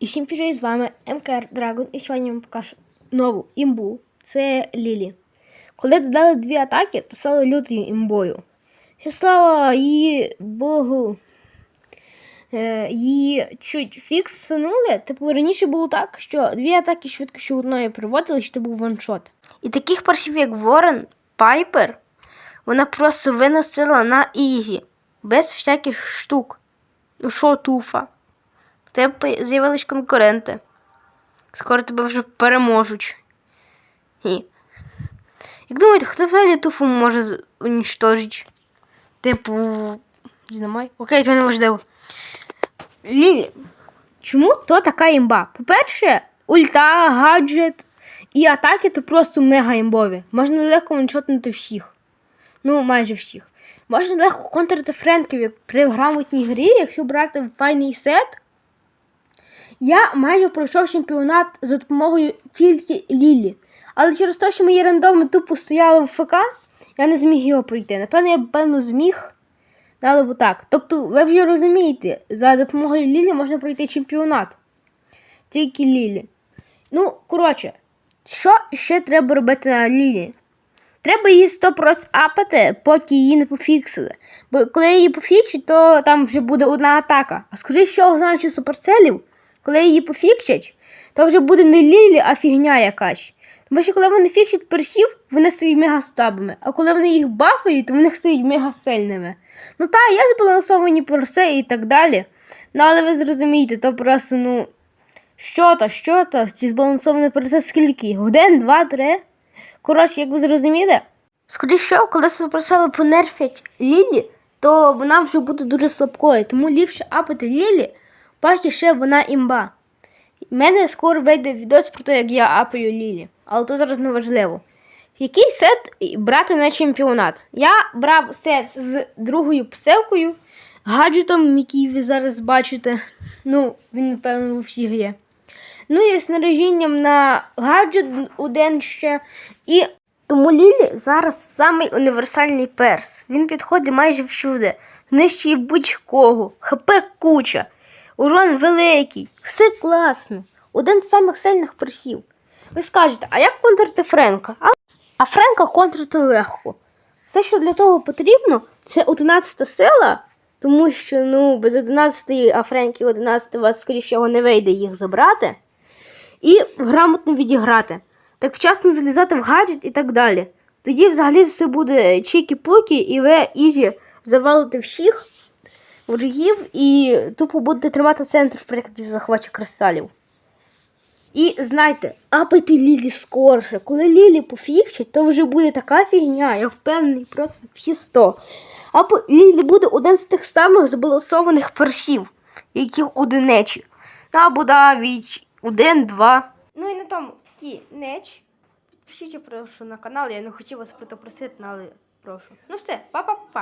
І всім привіт, з вами МКР Драгон. І сьогодні я вам покажу нову імбу. Це Лілі. Коли додали дві атаки, то стало лютою імбою. І слава її Богу. Е, її чуть фіксанули. Типу раніше було так, що дві атаки швидко що одною приводили, що це був ваншот. І таких паршів, як Ворон, Пайпер, вона просто виносила на ізі, без всяких штук. Ну що, туфа? В тебе з'явились конкуренти. Скоро тебе вже переможуть. Ні. Як думаєте, хто взагалі туфу може уничтожити? Типу. Динамай? Окей, це не важливо. Лілі. Чому то така імба? По-перше, ульта, гаджет і атаки то просто мега імбові. Можна легко ваншотнути всіх. Ну, майже всіх. Можна легко контрити френків як при грамотній грі, якщо брати файний сет. Я майже пройшов чемпіонат за допомогою тільки Лілі. Але через те, що мої рандоми тупо стояли в ФК, я не зміг його пройти. Напевно, я певно зміг. Але б так. Тобто, ви вже розумієте, за допомогою Лілі можна пройти чемпіонат. Тільки Лілі. Ну, коротше, що ще треба робити на Лілі? Треба її 100% апати, поки її не пофіксили. Бо коли її пофіксять, то там вже буде одна атака. А скоріше всього, знаючи суперселів, коли її пофіксять, то вже буде не лілі, а фігня якась. Тому що коли вони фіксять персів, вони стають мегастабами. А коли вони їх бафають, то вони стають мегасильними. Ну так, є збалансовані перси і так далі. Ну, але ви зрозумієте, то просто, ну. Що то, що то? Ці збалансовані перси скільки? Один, два, три. Коротше, як ви зрозумієте, скоріше, коли суперсили понерфять Лілі, то вона вже буде дуже слабкою. Тому ліпше апати Лілі, поки ще вона імба. У мене скоро вийде відос про те, як я апаю Лілі. Але то зараз не важливо. Який сет брати на чемпіонат? Я брав сет з другою псевкою, гаджетом, який ви зараз бачите. Ну, він, напевно, у всіх є. Ну і снаряжінням на гаджет один ще. І тому Лілі зараз самий універсальний перс. Він підходить майже всюди. Нижчий будь-кого. ХП куча. Урон великий. Все класно. Один з самих сильних персів. Ви скажете, а як контрити Френка? А, а Френка контрити легко. Все, що для того потрібно, це 11 сила, тому що ну, без 11, а Френкі 11 у вас, скоріше, не вийде їх забрати і грамотно відіграти. Так вчасно залізати в гаджет і так далі. Тоді взагалі все буде чікі-пукі, і ви ізі завалите всіх ворогів і тупо будете тримати центр в прикладі захвачу кристалів. І знайте, апайте Лілі скорше. Коли Лілі пофіксять, то вже буде така фігня, я впевнений, просто всі 100. Або Лілі буде один з тих самих збалансованих персів, яких одинечі. Або навіть один, два. Ну і на тому кінець. Підпишіться, прошу на канал, я не хотів вас про це просити, але прошу. Ну все, па-па-па.